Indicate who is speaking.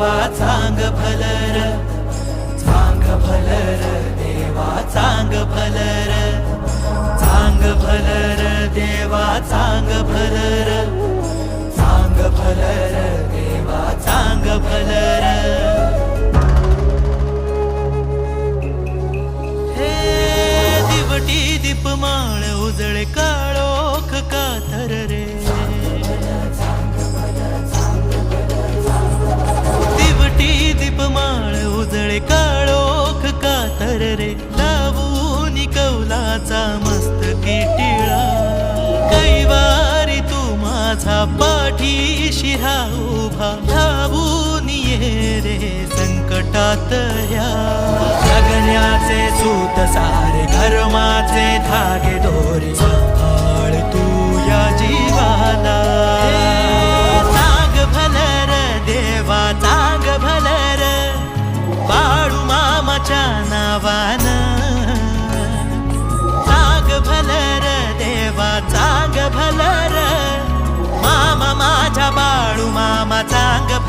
Speaker 1: देवा चांग भलर चांग भलर देवा चांग भलर चांग भलर देवा चांग भलर चांग भलर देवा चांग भलर हे दिवटी दीपमाळ उजळे का पाठीशी हा उभा धावून ये रे संकटात ह्या जगण्याचे सूत सारे धर्माचे धागे दोरी सांभाळ तू या जीवाला. चांग भलर देवा चांग भलर बाळू मामाच्या नावा 咱个。